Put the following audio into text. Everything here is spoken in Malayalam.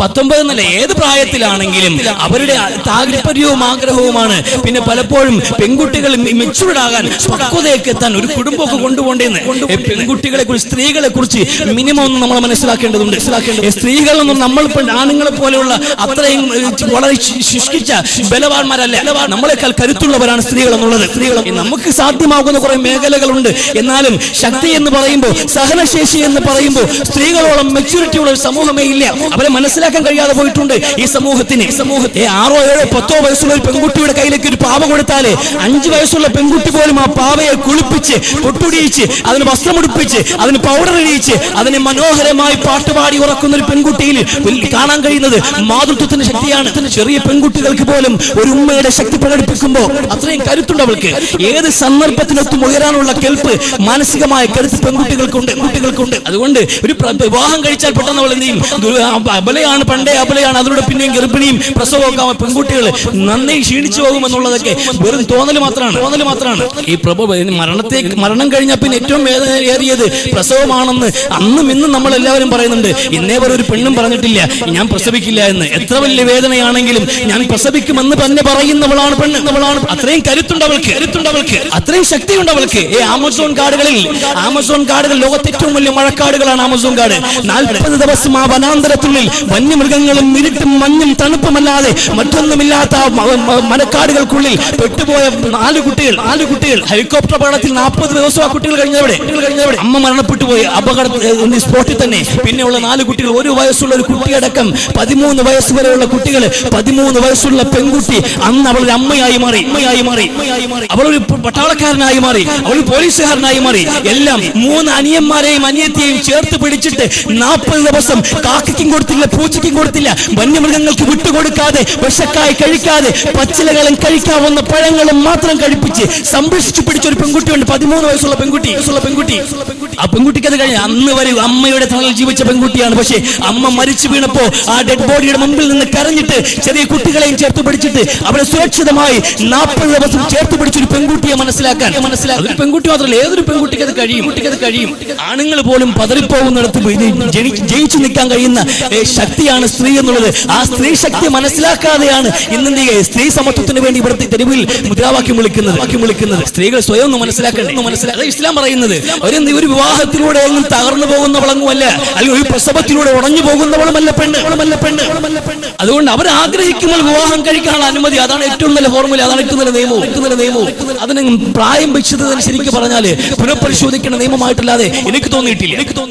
പത്തൊമ്പത് എന്നല്ല ഏത് പ്രായത്തിലാണെങ്കിലും അവരുടെ താല്പര്യവും ആഗ്രഹവുമാണ്. പിന്നെ പലപ്പോഴും പെൺകുട്ടികൾ മെച്ചൂർഡ് ആകാൻ പക്വതയൊക്കെ എത്താൻ ഒരു കുടുംബമൊക്കെ കൊണ്ടുപോകേണ്ടെന്ന് പെൺകുട്ടികളെ കുറിച്ച് സ്ത്രീകളെ കുറിച്ച് മിനിമം ഒന്ന് നമ്മൾ മനസ്സിലാക്കേണ്ടതുണ്ട്. മനസ്സിലാക്കേണ്ടത് സ്ത്രീകളൊന്നും നമ്മൾ ആണുങ്ങളെ പോലെയുള്ള അത്രയും വളരെ ശുഷ്കിച്ച ബലവാന്മാരല്ല. നമ്മളെക്കാൾ കരുത്തുള്ളവരാണ് സ്ത്രീകൾ എന്നുള്ളത്. സ്ത്രീകൾ നമുക്ക് സാധ്യമാകുന്ന കുറെ മേഖലകളുണ്ട്. എന്നാലും ശക്തി എന്ന് പറയുമ്പോൾ സഹനശേഷി എന്ന് പറയുമ്പോൾ സ്ത്രീകളോളം മെച്യൂരിറ്റി ഉള്ള ഒരു സമൂഹമേ ഇല്ല. അവരെ മനസ്സിലാക്കാൻ കഴിയാതെ പോയിട്ടുണ്ട്. ഈ സമൂഹത്തിന് സമൂഹത്തെ ആറോ ഏഴോ പത്തോ വയസ്സുള്ള ഒരു പെൺകുട്ടിയുടെ കയ്യിലേക്ക് ഒരു പാവ കൊടുത്താലേ അഞ്ചു വയസ്സുള്ള പെൺകുട്ടി പോലും ആ പാവയെ കുളിപ്പിച്ച് പൊട്ടുടിയിച്ച് അതിന് വസ്ത്രമുടിപ്പിച്ച് അതിന് പൗഡർ ഇടിയിച്ച് അതിന് മനോഹരമായി പാട്ടുപാടി ഉറക്കുന്ന ഒരു പെൺകുട്ടിയിൽ കാണാൻ കഴിയുന്നത് മാതൃത്വത്തിന്റെ ശക്തിയാണ്. ചെറിയ പെൺകുട്ടികൾക്ക് പോലും ഒരു ഉമ്മയുടെ ശക്തി പ്രകടിപ്പിക്കുമ്പോൾ അത്രയും കരുത്തുണ്ട് അവൾക്ക്. ഏത് സന്ദർഭത്തിനൊത്തും ഉയരാനുള്ള കെൽപ്പ് മാനസികമായ കരുത്ത് പെൺകുട്ടികൾക്കുണ്ട് കുട്ടികൾക്കുണ്ട് അതുകൊണ്ട് ഒരു വിവാഹം കഴിച്ചാൽ പെട്ടെന്ന് അവൾ എന്ത് ചെയ്യും? അബലയാണ് പണ്ടേ അബലയാണ് അതിലൂടെ പിന്നെയും ഗർഭിണിയും പ്രസവമൊക്കെ പെൺകുട്ടികൾ നന്നായി ക്ഷീണിച്ചു പോകുമെന്നുള്ളതൊക്കെ വെറും തോന്നൽ മാത്രമാണ്. തോന്നൽ മാത്രമാണ്. ഈ പ്രഭു മരണത്തെ മരണം കഴിഞ്ഞ പിന്നെ ഏറ്റവും വേദന ഏറിയത് പ്രസവമാണെന്ന് അന്നും ഇന്നും നമ്മൾ എല്ലാവരും പറയുന്നുണ്ട്. ഇന്നേ വരെ ഒരു പെണ്ണും പറഞ്ഞിട്ടില്ല. ഞാൻ പ്രസവിക്കില്ല എന്ന്. എത്ര വലിയ വേദനയാണെങ്കിലും ഞാൻ പ്രസവിക്കുമെന്ന് തന്നെ പറയുന്നവളാണ് പെണ്ണ്. അവളാണ് അത്രയും കരുത്തുണ്ട് അവൾക്ക്. കരുത്തുണ്ട് അവൾക്ക് അത്രയും ശക്തിയുണ്ട് അവൾക്ക്. ഈ ആമസോൺ കാടുകളിൽ ആമസോൺ കാടുകൾ ലോകത്തെ ഏറ്റവും വലിയ മഴക്കാടുകളാണ് ആമസോൺ കാട്. നാൽപ്പത് ദിവസം ആ വനാന്തരത്തിനുള്ളിൽ വന്യമൃഗങ്ങളും ഇരുട്ടും മഞ്ഞും തണുപ്പുമല്ലാതെ മറ്റൊന്നുമില്ലാത്ത ആ മ- മ- മരക്കാടുകൾക്കുള്ളിൽ പെട്ടുപോയ നാല് കുട്ടികൾ നാല് കുട്ടികൾ. ഹെലികോപ്റ്റർ അപകടത്തിൽ നാൽപ്പത് ദിവസം ആ കുട്ടികൾ കഴിഞ്ഞവിടെ. കഴിഞ്ഞവിടെ. അമ്മ മരണപ്പെട്ടു പോയി. അപകട സ്പോട്ടിൽ തന്നെ. പിന്നെയുള്ള നാല് കുട്ടികൾ. ഒരു വയസ്സുള്ള ഒരു കുട്ടിയടക്കം പതിമൂന്ന് വയസ്സ് വരെയുള്ള കുട്ടികൾ പതിമൂന്ന് വയസ്സുള്ള പെൺകുട്ടി അന്ന് അവൾ ഒരു അമ്മയായി മാറി അമ്മയായി മാറി. അവൾ പട്ടാളക്കാരനായി മാറി അവൾ പോലീസുകാരനായി മാറി. എല്ലാം മൂന്ന് അനിയന്മാരെയും അനിയത്തെയും ചേർത്ത് പിടിച്ചിട്ട് നാൽപ്പത് ദിവസം കാക്കയ്ക്കും കൊടുത്തില്ല പൂച്ചയ്ക്കും കൊടുത്തില്ല. വന്യമൃഗങ്ങൾക്ക് വിട്ടുകൊടുക്കാതെ വിഷക്കായി കഴിക്കാതെ പച്ചിലകളും കഴിക്കാവുന്ന പഴങ്ങളും മാത്രം കഴിപ്പിച്ച് സംരക്ഷിച്ചു പിടിച്ച ഒരു പെൺകുട്ടിയുണ്ട്. പതിമൂന്ന് വയസ്സുള്ള പെൺകുട്ടി വയസ്സുള്ള പെൺകുട്ടി. ആ പെൺകുട്ടിക്ക് അത് കഴിഞ്ഞ് അന്ന് വരെ അമ്മയുടെ തണലിൽ ജീവിച്ച പെൺകുട്ടിയാണ്. പക്ഷേ അമ്മ മരിച്ചു വീണപ്പോ ആ ഡെഡ് ബോഡിയുടെ മുമ്പിൽ നിന്ന് കരഞ്ഞിട്ട് ചെറിയ കുട്ടികളെയും ചേർത്ത് പിടിച്ചിട്ട് അവരെ സുരക്ഷിതമായി നാൽപ്പത് ദിവസം ചേർത്ത് പിടിച്ച ഒരു പെൺകുട്ടിയെ മനസ്സിലാക്കാൻ. മനസ്സിലാക്കാൻ പെൺകുട്ടി മാത്രമല്ല ഏതൊരു പെൺകുട്ടിക്ക് അത് കഴിയും? കുട്ടിക്ക് അത് കഴിയും ആണുങ്ങൾ പോലും പതറിപ്പോകുന്നിടത്ത് ജയിച്ചു നിൽക്കാൻ കഴിയുന്ന ശക്തിയാണ് സ്ത്രീ എന്നുള്ളത്. ആ സ്ത്രീ ശക്തി മനസ്സിലാക്കാതെയാണ് ഇന്ന് എന്ത് സ്ത്രീ സമത്വത്തിന് വേണ്ടി ഇവിടുത്തെ തെരുവിൽ മുദ്രാവാക്യം വിളിക്കുന്നത്. വാക്യം വിളിക്കുന്നത്. സ്ത്രീകൾ സ്വയം ഒന്ന് മനസ്സിലാക്കണം മനസ്സിലാക്കുക ഇസ്ലാം പറയുന്നത്. ഒരു ഒരു വിവാഹത്തിലൂടെ ഒന്നും തകർന്നു പോകുന്നവളങ്ങുമല്ല അല്ലെങ്കിൽ ഒരു പ്രസവത്തിലൂടെ ഉടഞ്ഞു പോകുന്നവളുമല്ല പെണ്ണ്. പെണ്ണ്. പെണ്ണ്. അതുകൊണ്ട് അവർ ആഗ്രഹിക്കുമ്പോൾ വിവാഹം കഴിക്കാനുള്ള അനുമതി അതാണ് ഏറ്റവും നല്ല ഫോർമുല അതാണ് ഏറ്റവും നല്ല നിയമവും. ഏറ്റവും നല്ല നിയമവും. അതിന് പ്രായം വെച്ചത് ശരിക്കും പറഞ്ഞാൽ പുനഃപരിശോധിക്കേണ്ട നിയമമായിട്ടല്ലാതെ എനിക്ക് തോന്നിയിട്ടില്ല. എനിക്ക് തോന്നി